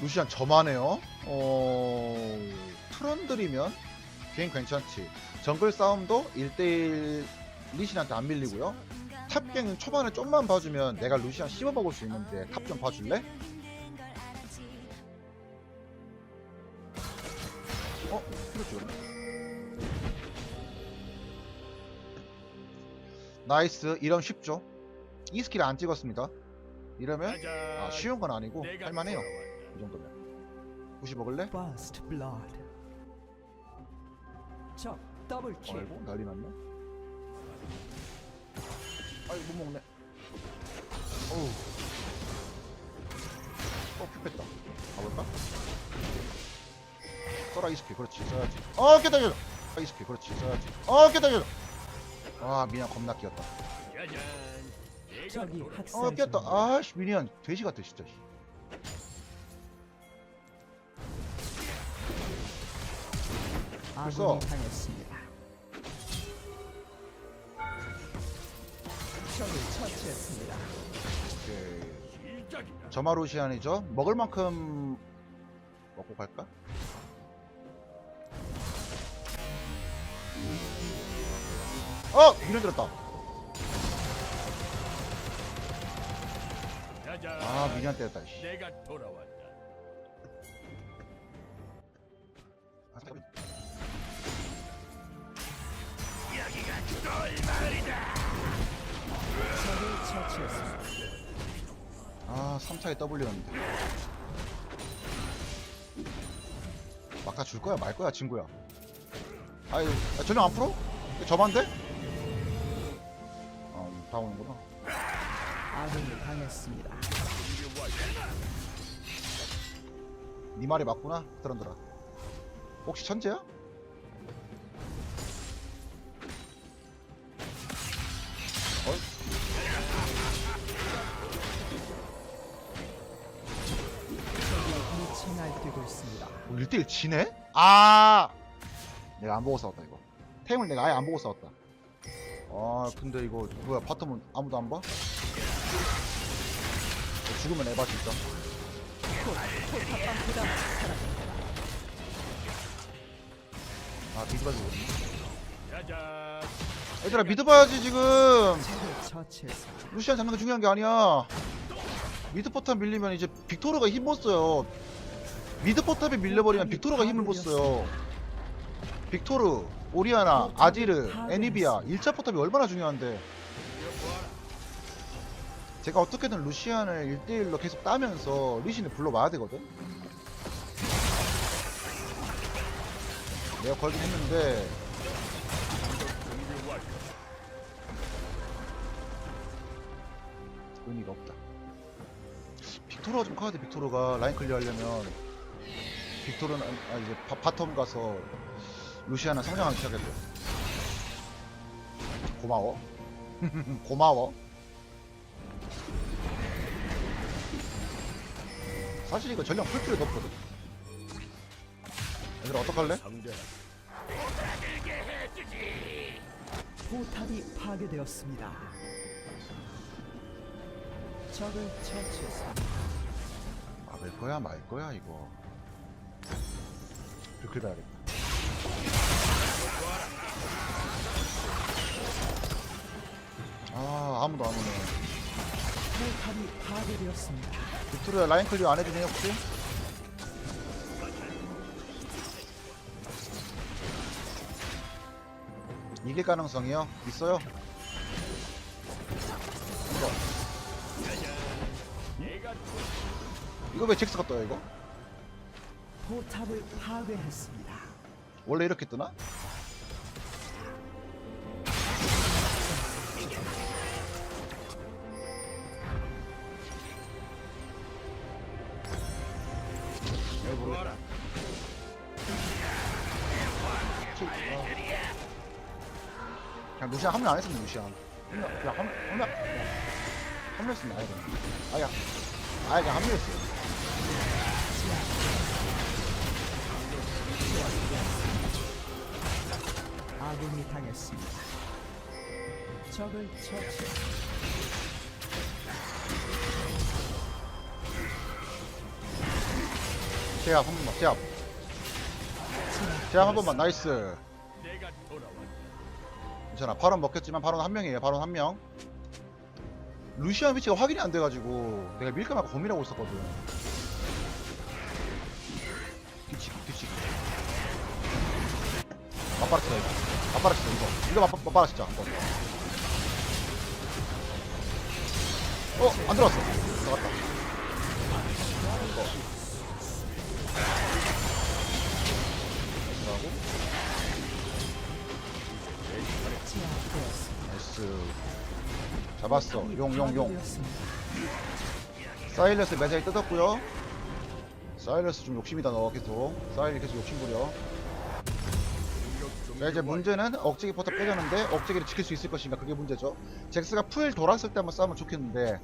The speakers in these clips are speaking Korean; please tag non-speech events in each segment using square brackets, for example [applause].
루시안 저만해요. 어... 트런들이면 게임 괜찮지. 정글 싸움도 1대1 리신한테 안 밀리고요. 탑갱은 초반에 좀만 봐주면 내가 루시안 씹어 먹을 수 있는데 탑 좀 봐줄래? 어? 그렇죠. 나이스. 이러면 쉽죠. 이 스킬 안 찍었습니다. 이러면 아, 쉬운 건 아니고 할만해요. 이 정도면. 무시 먹을래? First blood. 적 더블 킬. 아이고 난리 났네. 아이 못 먹네. 어우. 어피 뺐다. 가볼까? 써라 이스피 그렇지 써야지. 어 깼다 깼다. 아, 이스피 그렇지 써야지. 어 깼다 깼다. 아 미니언 겁나 끼었다. 적이 학살 어 깼다. 아씨 미니언 돼지 같아 진짜. 아군이 당했습니다. 적을 처치했습니다. 오케이. 저마루시안이죠. 먹을 만큼 먹고 갈까? 어! 미련 들었다. 아, 미련 때렸다. 씨. 내가 돌아왔다. 아, 잠깐만. 적을 처치했습니다. 아, 3차에 W였는데. 막다 줄 거야, 말 거야, 친구야. 아유, 아, 전혀 안 풀어? 저만데? 아, 다 오는구나. 아군이 당했습니다. 네 말이 맞구나, 트런들아. 혹시 천재야? 있습니다. 1대1 지네? 아! 내가 안 보고 싸웠다, 이거. 템을 내가 아예 안 보고 싸웠다. 아, 근데 이거, 뭐야, 바텀은 아무도 안 봐? 죽으면 에바, 진짜. 아, 미드 봐주거든 짜잔. 얘들아, 미드 봐야지, 지금! 루시안 잡는 게 중요한 게 아니야. 미드 포탑 밀리면 이제 빅토르가 힘못 써요. 미드 포탑에 밀려버리면 빅토르가 힘을 못 써요. 빅토르, 오리아나, 아지르, 애니비아 1차 포탑이 얼마나 중요한데. 제가 어떻게든 루시안을 1대1로 계속 따면서 리신을 불러와야 되거든. 내가 걸긴 했는데 의미가 없다. 빅토르가 좀 커야 돼. 빅토르가 라인 클리어 하려면 빅토르는 아 이제 바, 바텀 가서 루시아나 성장하기 시작했대. 고마워. [laughs] 고마워. 사실 이거 전령 풀 필요도 없거든. 얘들아 어떡할래? 포탑이 파괴되었습니다. 적을 처치했습니다. 막을 거야 말 거야 이거. 이렇게 봐야겠다. 아 아무도 안 오네. 포탑이 파괴되었습니다. 빅토르야 라인 클리어 안 해주니 혹시? 이길 가능성이요? 있어요? 이거 이거 왜 잭스가 떠요 이거? 포탑을 파괴했습니다. 원래 이렇게 뜨나? 그냥 루시안 합류 안 했으면 루시안. 합류, 그냥 합류, 합류, 합류했으면 아예 그냥. 아예, 아예 그냥 합류했어요. 아군이 당했습니다. 적을 처치. 제압 한 번만 제압 제압 한 번만 나이스. 괜찮아 바론 먹혔지만 바론 한 명이에요 바론 한명 루시안 위치가 확인이 안 돼가지고 내가 밀까 말까 고민하고 있었거든 뒤치기 뒤치기 맞바라치다 이거 맞바라치다 이거. 이거 맞바, 맞바라치자 한번. 어? 안 들어왔어. 들어갔다. 이거 제압되었습니다. 나이스. 잡았어. 용용 용. 파괴되었습니다. 사일러스 매장이 뜯었고요. 사일러스 좀 욕심이다 너 계속. 사일이 계속 욕심부려 자 이제 문제는 억제기 포탑 빼려는데 억제기를 지킬 수 있을 것인가? 그게 문제죠. 잭스가 풀 돌았을 때 한번 싸우면 좋겠는데.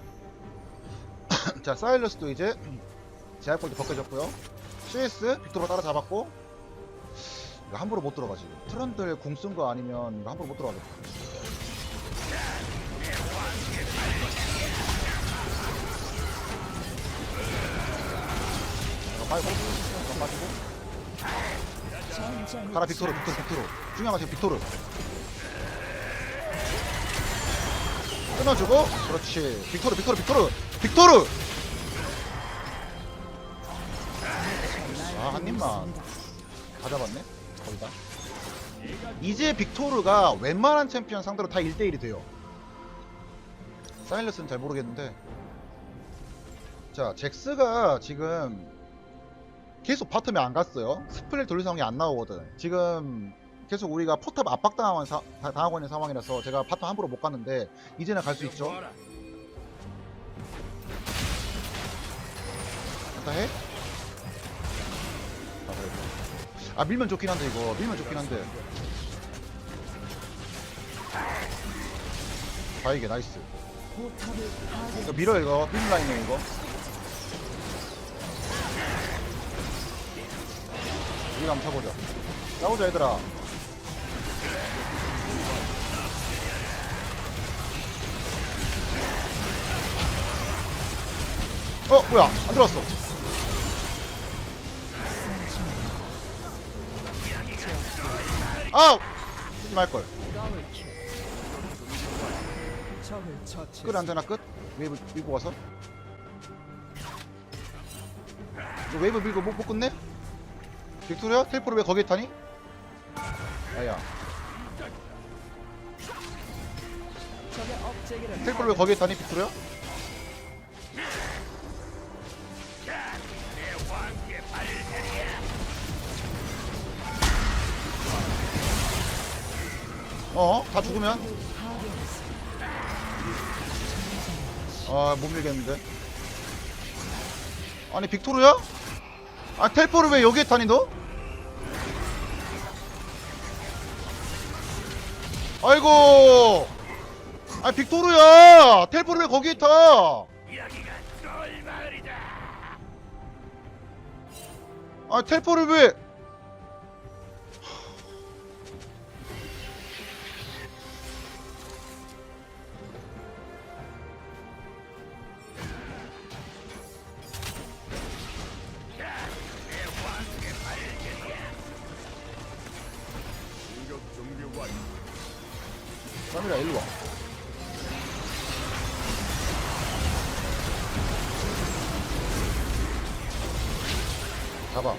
[clears throat] 자 사일러스도 이제 제약골도 벗겨졌고요. CS 빅토로 따라잡았고. 이거 함부로 못 들어가지. 트런들 궁 쓴 거 아니면 이거 함부로 못 들어가겠다. 이거 빠지고 이거 빠지고 가라 빅토르 빅토르 빅토르. 중요한 건 지금 빅토르. 끊어주고 그렇지. 빅토르 빅토르 빅토르. 빅토르! 아, 한 입만. 다 잡았네 거의 다. 이제 빅토르가 웬만한 챔피언 상대로 다 1대1이 돼요. 사일러스는 잘 모르겠는데. 자 잭스가 지금 계속 바텀에 안 갔어요. 스플릿 돌릴 상황이 안 나오거든. 지금 계속 우리가 포탑 압박당하고 사, 다- 있는 상황이라서 제가 바텀 함부로 못 갔는데 이제는 갈 수 있죠. 일단 해. 아. 아 밀면 좋긴 한데 이거 밀면 좋긴 한데. 바이게 나이스. 이거 밀어 이거 밀 라인이네 이거. 우리가 한번 쳐보자. 싸우자 얘들아. 어 뭐야 안 들어왔어. 아 쓰지 말 걸. 더블킬. 적을 처치. 끝 안되나 끝? 웨이브 밀고 와서 이거 웨이브 밀고 못, 못 끝내? 빅토리아? 텔포를 왜 거기에 타니? 아야 텔포를 왜 거기에 타니 빅토리아? 어? 다 죽으면? 아, 못 밀겠는데. 아니, 빅토르야? 아, 텔포를 왜 여기에 타니, 너? 아이고! 아, 빅토르야! 텔포를 왜 거기에 타? 아, 텔포를 왜? 카미라, 일로 와. 잡아.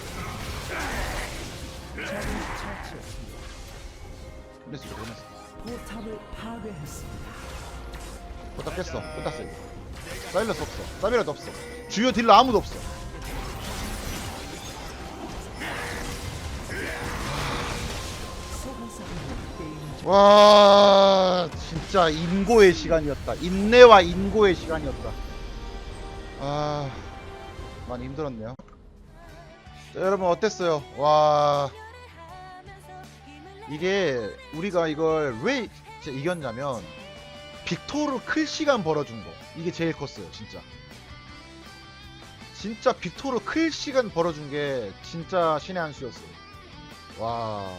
끝냈어, 끝냈어. 포탑을 파괴했습니다. 포탑 깼어. 끝났어. 사일러스 없어. 사비라도 없어. 주요 딜러 아무도 없어. 와 진짜 인고의 시간이었다. 인내와 인고의 시간이었다. 아 많이 힘들었네요. 자, 여러분 어땠어요? 와 이게 우리가 이걸 왜 이겼냐면 빅토르 클 시간 벌어준 거. 이게 제일 컸어요 진짜. 진짜 빅토르 클 시간 벌어준 게 진짜 신의 한 수였어요. 와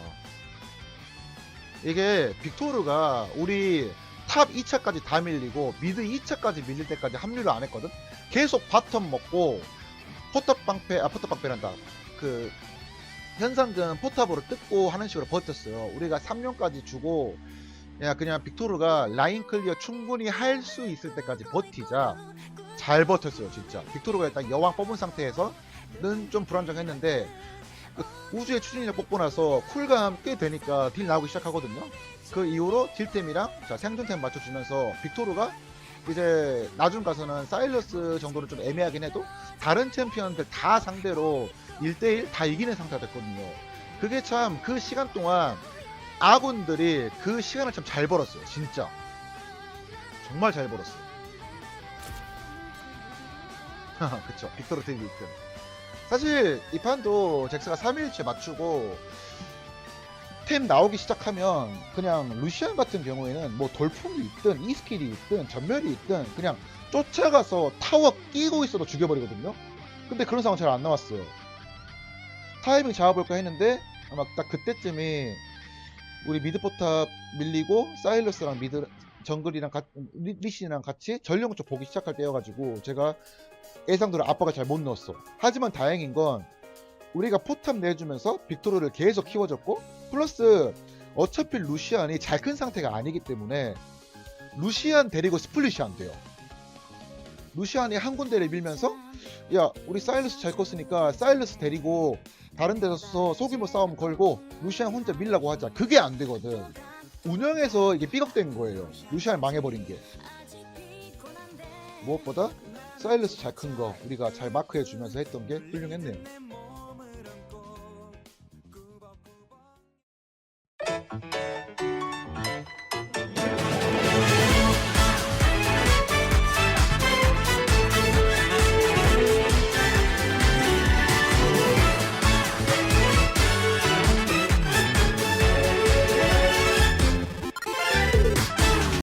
이게 빅토르가 우리 탑 2차까지 다 밀리고 미드 2차까지 밀릴 때까지 합류를 안 했거든. 계속 바텀 먹고 포탑 방패 아 포탑 방패란다. 그 현상금 포탑으로 뜯고 하는 식으로 버텼어요. 우리가 3년까지 주고 야 그냥 빅토르가 라인 클리어 충분히 할 수 있을 때까지 버티자. 잘 버텼어요 진짜. 빅토르가 일단 여왕 뽑은 상태에서는 좀 불안정했는데 그 우주의 추진력 뽑고 나서 쿨감 꽤 되니까 딜 나오기 시작하거든요. 그 이후로 딜템이랑 자 생존템 맞춰주면서 빅토르가 이제 나중 가서는 사일러스 정도는 좀 애매하긴 해도 다른 챔피언들 다 상대로 1대1 다 이기는 상태가 됐거든요. 그게 참 그 시간 동안 아군들이 그 시간을 참 잘 벌었어요. 진짜. 정말 잘 벌었어요. [laughs] 그쵸. 빅토르 딜 1등 사실 이 판도 잭스가 3일째 맞추고 템 나오기 시작하면 그냥 루시안 같은 경우에는 뭐 돌풍이 있든 이스킬이 있든 전멸이 있든 그냥 쫓아가서 타워 끼고 있어도 죽여버리거든요. 근데 그런 상황 잘 안 나왔어요. 타이밍 잡아볼까 했는데 아마 딱 그때쯤이 우리 미드포탑 밀리고 사일러스랑 미드 정글이랑 가, 리, 리신이랑 같이 전령 쪽 보기 시작할 때여가지고 제가 예상대로 압박을 잘못 넣었어. 하지만 다행인 건 우리가 포탑 내주면서 빅토르를 계속 키워줬고 플러스 어차피 루시안이 잘 큰 상태가 아니기 때문에 루시안 데리고 스플릿이 안 돼요. 루시안이 한 군데를 밀면서 야 우리 사일러스 잘 컸으니까 사일러스 데리고 다른 데서 소규모 싸움 걸고 루시안 혼자 밀라고 하자. 그게 안 되거든. 운영에서 이게 삐걱된 거예요. 루시안 망해버린 게. 무엇보다 사일러스 잘 큰 거 우리가 잘 마크해 주면서 했던 게 훌륭했네요.